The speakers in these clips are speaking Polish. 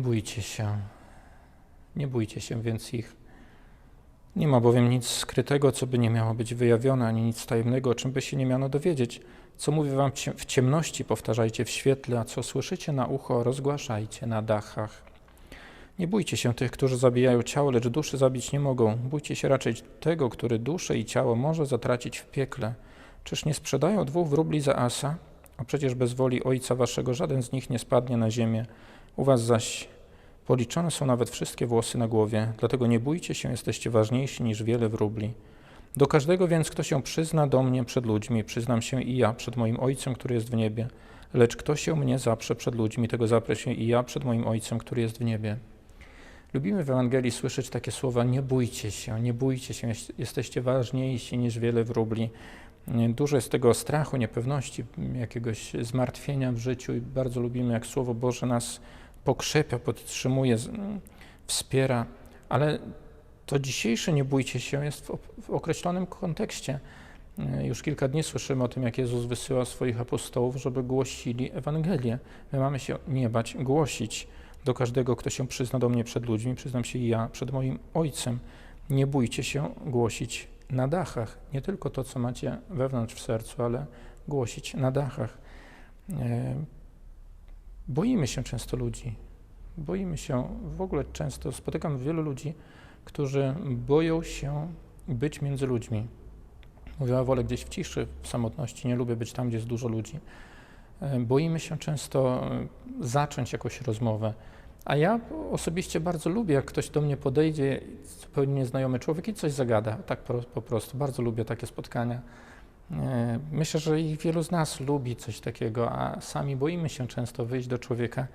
bójcie się. Nie bójcie się więc ich. Nie ma bowiem nic skrytego, co by nie miało być wyjawione, ani nic tajemnego, o czym by się nie miano dowiedzieć. Co mówię wam w ciemności, powtarzajcie w świetle, a co słyszycie na ucho, rozgłaszajcie na dachach. Nie bójcie się tych, którzy zabijają ciało, lecz duszy zabić nie mogą. Bójcie się raczej tego, który duszę i ciało może zatracić w piekle. Czyż nie sprzedają dwóch wróbli za asa? A przecież bez woli Ojca Waszego żaden z nich nie spadnie na ziemię. U Was zaś policzone są nawet wszystkie włosy na głowie. Dlatego nie bójcie się, jesteście ważniejsi niż wiele wróbli. Do każdego więc, kto się przyzna do mnie przed ludźmi, przyznam się i ja przed moim Ojcem, który jest w niebie. Lecz kto się mnie zaprze przed ludźmi, tego zaprę się i ja przed moim Ojcem, który jest w niebie. Lubimy w Ewangelii słyszeć takie słowa: Nie bójcie się, nie bójcie się, jesteście ważniejsi niż wiele wróbli. Dużo jest tego strachu, niepewności, jakiegoś zmartwienia w życiu i bardzo lubimy, jak Słowo Boże nas pokrzepia, podtrzymuje, wspiera, ale to dzisiejsze nie bójcie się jest w, określonym kontekście. Już kilka dni słyszymy o tym, jak Jezus wysyła swoich apostołów, żeby głosili Ewangelię. My mamy się nie bać, głosić do każdego, kto się przyzna do mnie przed ludźmi, przyznam się i ja przed moim Ojcem. Nie bójcie się głosić na dachach. Nie tylko to, co macie wewnątrz w sercu, ale głosić na dachach. Boimy się często ludzi. Boimy się, w ogóle często spotykam wielu ludzi, którzy boją się być między ludźmi. Mówię, ja wolę gdzieś w ciszy, w samotności, nie lubię być tam, gdzie jest dużo ludzi. E, Boimy się często e, zacząć jakąś rozmowę. A ja osobiście bardzo lubię, jak ktoś do mnie podejdzie, zupełnie nieznajomy człowiek i coś zagada, tak po, po prostu. Bardzo lubię takie spotkania. E, Myślę, że i wielu z nas lubi coś takiego, a sami boimy się często wyjść do człowieka,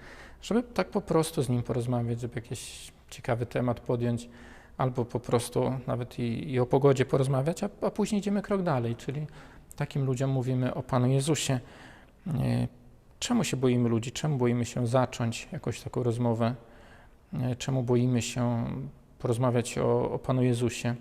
żeby tak po prostu z nim porozmawiać, żeby jakiś ciekawy temat podjąć, albo po prostu nawet i, i o pogodzie porozmawiać, a, a później idziemy krok dalej, czyli takim ludziom mówimy o Panu Jezusie. E, Czemu się boimy ludzi? Czemu boimy się zacząć jakąś taką rozmowę? E, Czemu boimy się porozmawiać o, o Panu Jezusie?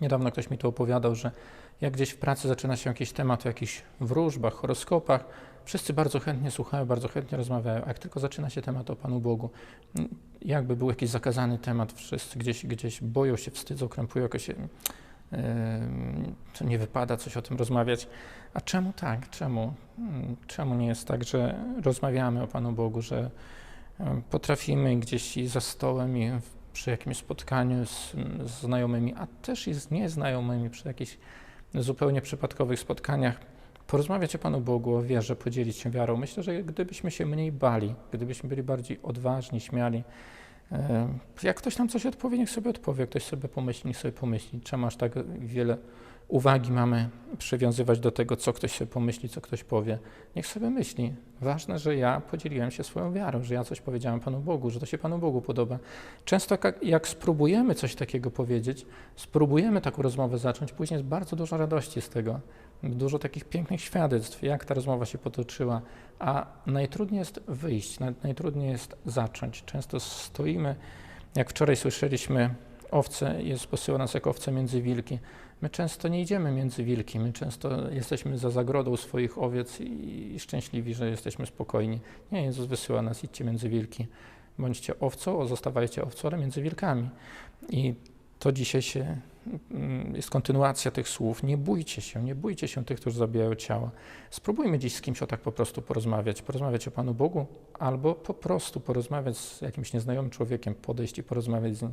Niedawno ktoś mi to opowiadał, że jak gdzieś w pracy zaczyna się jakiś temat o jakichś wróżbach, horoskopach, wszyscy bardzo chętnie słuchają, bardzo chętnie rozmawiają, jak tylko zaczyna się temat o Panu Bogu, m, jakby był jakiś zakazany temat, wszyscy gdzieś, gdzieś boją się, wstydzą, krępują jakoś, em, to nie wypada coś o tym rozmawiać. A czemu tak? Czemu? Mm, Czemu nie jest tak, że rozmawiamy o Panu Bogu, że potrafimy gdzieś i za stołem, i przy jakimś spotkaniu z, z znajomymi, a też i z nieznajomymi, przy jakichś zupełnie przypadkowych spotkaniach, porozmawiać o Panu Bogu, o wierze, podzielić się wiarą. Myślę, że gdybyśmy się mniej bali, gdybyśmy byli bardziej odważni, śmiali, e, jak ktoś nam coś odpowie, niech sobie odpowie, ktoś sobie pomyśli, niech sobie pomyśli, czemu aż tak wiele uwagi mamy przywiązywać do tego, co ktoś sobie pomyśli, co ktoś powie. Niech sobie myśli. Ważne, że ja podzieliłem się swoją wiarą, że ja coś powiedziałem Panu Bogu, że to się Panu Bogu podoba. Często jak, spróbujemy coś takiego powiedzieć, spróbujemy taką rozmowę zacząć, później jest bardzo dużo radości z tego, dużo takich pięknych świadectw, jak ta rozmowa się potoczyła, a najtrudniej jest wyjść, naj- najtrudniej jest zacząć. Często stoimy, jak wczoraj słyszeliśmy, owce, jest posyła nas jak owce między wilki. My często nie idziemy między wilki, my często jesteśmy za zagrodą swoich owiec i, szczęśliwi, że jesteśmy spokojni. Nie, Jezus wysyła nas, idźcie między wilki. Bądźcie owcą, zostawajcie owcą, ale między wilkami. I to dzisiaj się, mm, jest kontynuacja tych słów. Nie bójcie się, nie bójcie się tych, którzy zabijają ciała. Spróbujmy dziś z kimś o tak po prostu porozmawiać. Porozmawiać o Panu Bogu, albo po prostu porozmawiać z jakimś nieznajomym człowiekiem, podejść i porozmawiać z nim.